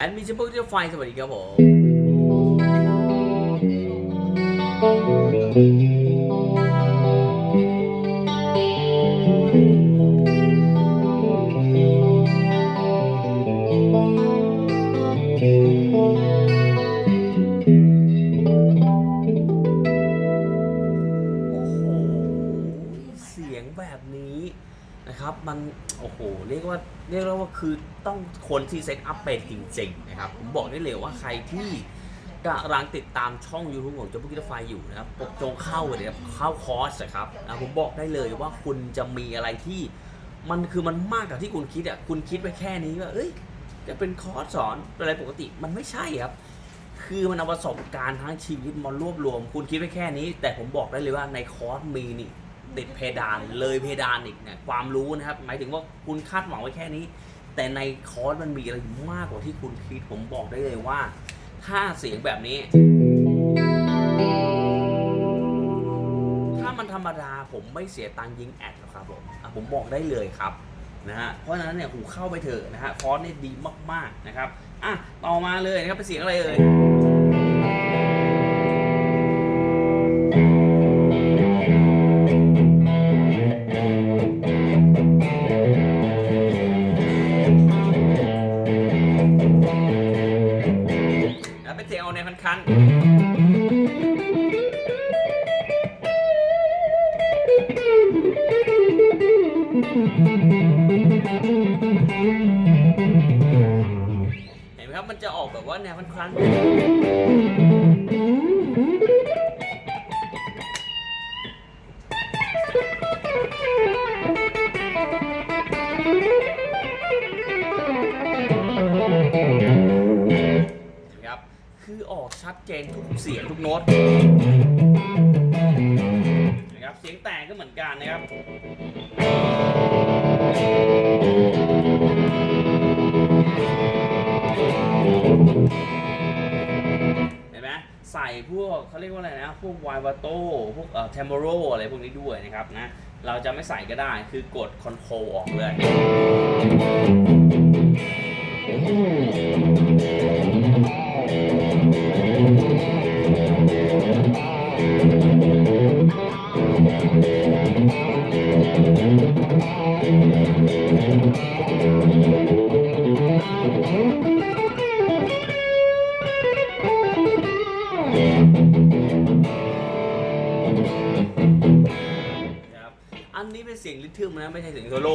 แอดมิชชั่นเพื่อไฟสวัสดีครับผม อ้โหเรียกว่าเรียกได้ว่าคือต้องคนที่เซตอัพเป็นจริงๆนะครับผมบอกได้เลยว่าใครที่กำลังติดตามช่อง YouTube ของเจ้าพุทธไฟอยู่นะครับปกจงเข้าเลยนะครับเข้าคอร์สนะครับนะผมบอกได้เลยว่าคุณจะมีอะไรที่มันคือมันมากกว่าที่คุณคิดอะคุณคิดไปแค่นี้ว่าเอ้ยจะเป็นคอร์สสอนอะไรปกติมันไม่ใช่ครับ คือมันเอาประสบการณ์ทั้งชีวิตมารวบรวม คุณคิดไปแค่นี้ แต่ผมบอกได้เลยว่าในคอร์สมีนี่ ติดเพดานเลยเพดานอีกเนี่ยความรู้นะครับ หมายถึงว่าคุณคาดหวังไว้แค่นี้ แต่ในคอร์สมันมีอะไรมากกว่าที่คุณคิดผมบอกได้เลยว่า ถ้าเสียงแบบนี้ ถ้ามันธรรมดาผมไม่เสียตังค์ยิงแอดหรอกครับผมผมบอกได้เลยครับนะฮะเพราะฉะนั้นเนี่ยหูเข้าไปเถอะนะฮะคอร์สเนี่ยดีมากๆนะครับอะต่อมาเลยนะครับเป็นเสียงอะไรเอ่ย จะออกแบบว่าแนวคันๆนะครับคือออกชัดเจนทุกเสียงทุกโน้ตนะครับเสียงแตกก็เหมือนกันนะครับ เห็นไหมใส่พวกเขาเรียกว่าอะไรนะ พวกไววาโต้พวกเอ่อเทมโบโรอะไรพวกนี้ด้วยนะครับนะ เราจะไม่ใส่ก็ได้คือกดคอนโทรลออกเลยนะ ริทึมนะไม่ใช่เสียงโซโล่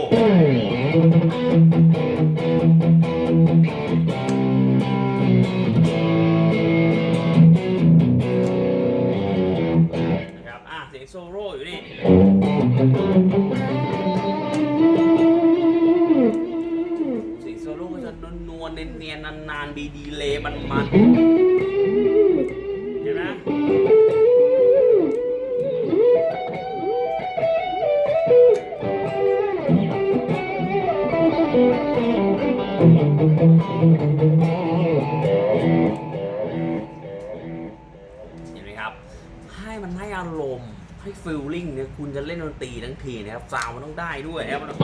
มันให้อารมณ์ให้ฟีลลิ่งเนี่ยคุณจะเล่นดนตรีทั้งทีนะครับซาวด์มันต้องได้ด้วยนะครับมันต้อง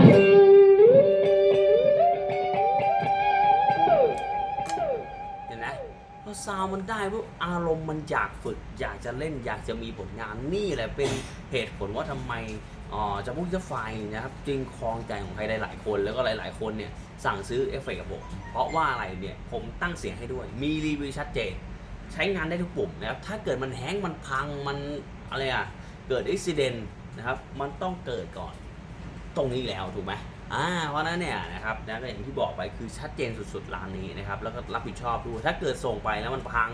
เห็นไหมพอซาวด์มันได้ปุ๊บอารมณ์มันอยากฝึก อยากจะเล่นอยากจะมีผลงานนี่แหละเป็นเหตุผลว่าทำไมอ๋อจะพูดจะไฟนะครับจึงครองใจของใครหลายๆคนแล้วก็หลาย ๆ คนเนี่ยสั่งซื้อเอฟเฟกต์กับผมเพราะว่าอะไรเนี่ยผมตั้งเสียงให้ด้วย มีรีวิวชัดเจน ใช้งานได้ทุกปุ่มนะครับถ้าเกิดมันแห้งก์มันพังมัน อะไรอะ เกิดอุบิเหตุนะครับ มันต้องเกิดก่อนตรงนี้แล้วถูกไหมอ่าเพราะนั้นเนี่ยนะครับนะก็อย่างที่บอกไปคือชัดเจนสุดๆร้านนี้นะครับ แล้วก็รับผิดชอบด้วยถ้าเกิดส่งไปแล้วมันพัง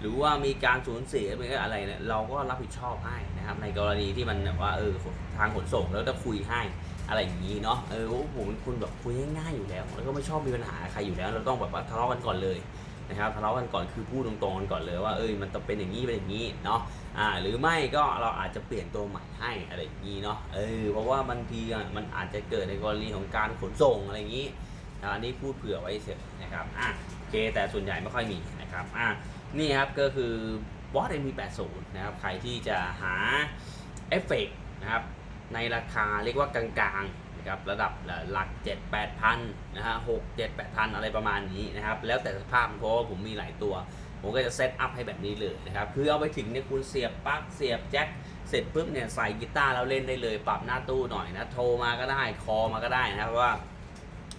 หรือว่ามีการสูญเสียอะไรเนี่ยเราก็รับผิดชอบให้นะครับ ในกรณีที่มันแบบว่าเออทางขนส่งแล้วจะคุยให้อะไรอย่างนี้เนาะเออผมเป็นคนแบบคุยง่ายๆอยู่แล้ว แล้วก็ไม่ชอบมีปัญหาใครอยู่แล้ว เราต้องแบบว่าทะเลาะกันก่อนเลย นะครับทะเลาะกันก่อนคือพูดตรงๆกันก่อนเลยว่าเอ้ยมันต้องเป็นอย่างนี้เป็นอย่างนี้เนาะอ่าหรือไม่ก็เราอาจจะเปลี่ยนตัวใหม่ให้อะไรอย่างนี้เนาะเออเพราะว่าบางทีมันอาจจะเกิดในกรณีของการขนส่งอะไรอย่างนี้อันนี้พูดเผื่อไว้เฉยนะครับอะโอเคแต่ส่วนใหญ่ไม่ค่อยมีนะครับอะนี่ครับก็คือบอส MP80 นะครับใครที่จะหาเอฟเฟกต์นะครับในราคาเรียกว่ากลางๆ นะครับระดับหลัก 7 8พันนะฮะหกเจ็ดแปดพันอะไรประมาณนี้นะครับแล้วแต่สภาพเพราะว่าผมมีหลายตัว ผมก็จะเซตอัพให้แบบนี้เลยนะครับคือเอาไปถึงเนี่ยคุณเสียบปลั๊กเสียบแจ็คเสร็จปุ๊บเนี่ยใส่กีตาร์แล้วเล่นได้เลย ปรับหน้าตู้หน่อยนะโทรมาก็ได้คอมาก็ได้นะครับว่า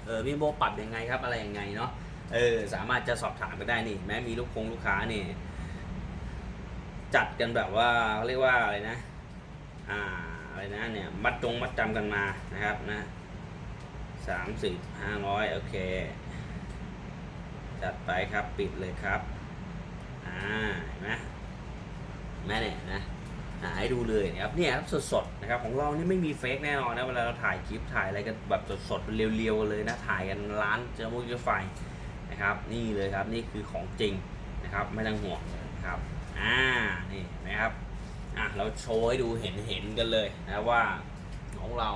เออพี่โบปรับยังไงครับอะไรยังไงเนาะเออสามารถจะสอบถามไปได้นี่ แม้มีลูกคงลูกค้านี่จัดกันแบบว่าเขาเรียกว่าอะไรนะ อ่า อะไรนะเนี่ยมัดจงมัดจำกันมานะครับนะสามสิบห้าร้อยโอเค จัดไปครับปิดเลยครับ อ่าเห็นไหมแม่เนี่ยนะหาให้ดูเลยนะครับเนี่ยครับสดๆนะครับของเรานี่ไม่มีเฟกแน่นอนนะเวลาเราถ่ายคลิปถ่ายอะไรกันแบบสดๆเรียวๆกันเลยนะถ่ายกันร้านเจอมุกเจอไฟนะครับ นี่เลยครับนี่คือของจริงนะครับไม่ต้องห่วงนะครับ อ่านี่นะครับ อะเราโชว์ให้ดูเห็นเห็นกันเลยนะว่าของเรา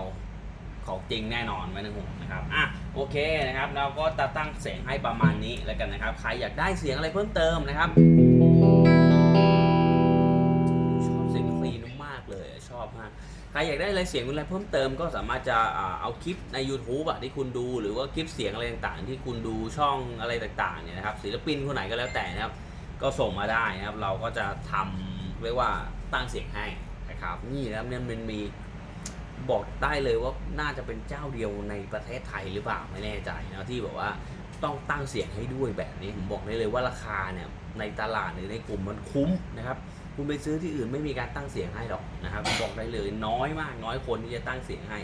ของจริงแน่นอนไม่ต้องห่วงนะครับอะโอเคนะครับ เราก็ติดตั้งเสียงให้ประมาณนี้แล้วกันนะครับ ใครอยากได้เสียงอะไรเพิ่มเติมนะครับชอบเสียงคลีนมากเลยชอบมากใครอยากได้อะไรเสียงอะไรเพิ่มเติม ก็สามารถจะเอาคลิปใน YouTube อะที่คุณดูหรือว่าคลิปเสียงอะไรต่างๆ ที่คุณดูช่องอะไรต่างๆเนี่ยนะครับศิลปินคนไหนก็แล้วแต่นะครับ ก็ส่งมาได้นะครับ เราก็จะทำ เรียกว่าตั้งเสียงให้นะครับ นี่นะครับเนี่ยมันมีบอกได้เลยว่าน่าจะเป็นเจ้าเดียวในประเทศไทยหรือเปล่าไม่แน่ใจนะที่แบบว่าต้องตั้งเสียงให้ด้วยแบบนี้ผมบอกได้เลยว่าราคาเนี่ยในตลาดหรือในกลุ่มมันคุ้มนะครับ คุณไปซื้อที่อื่นไม่มีการตั้งเสียงให้หรอกนะครับบอกได้เลยน้อยมากน้อยคนที่จะตั้งเสียงให้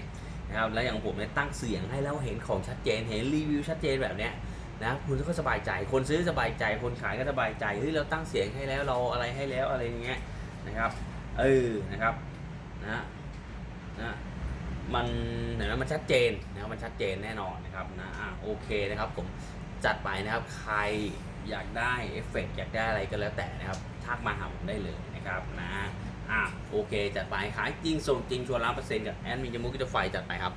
นะครับแล้วอย่างผมเนี่ยตั้งเสียงให้แล้วเห็นของชัดเจนเห็นรีวิวชัดเจนแบบเนี้ย นะคุณก็สบายใจคนซื้อสบายใจคนขายก็สบายใจเฮ้ยเราตั้งเสียงให้แล้วเราอะไรให้แล้วอะไรอย่างเงี้ยนะครับเออนะครับนะนะมันเห็นไหมมันชัดเจนนะครับมันชัดเจนแน่นอนนะครับนะอะโอเคนะครับผมจัดไปนะครับใครอยากได้เอฟเฟกต์อยากได้อะไรก็แล้วแต่นะครับทักมาหาผมได้เลยนะครับนะอะโอเค จัดไปขายจริงส่งจริงชัวร์ร้อยเปอร์เซ็นต์กับแอดมินจมูกกิจไฟจัดไปครับ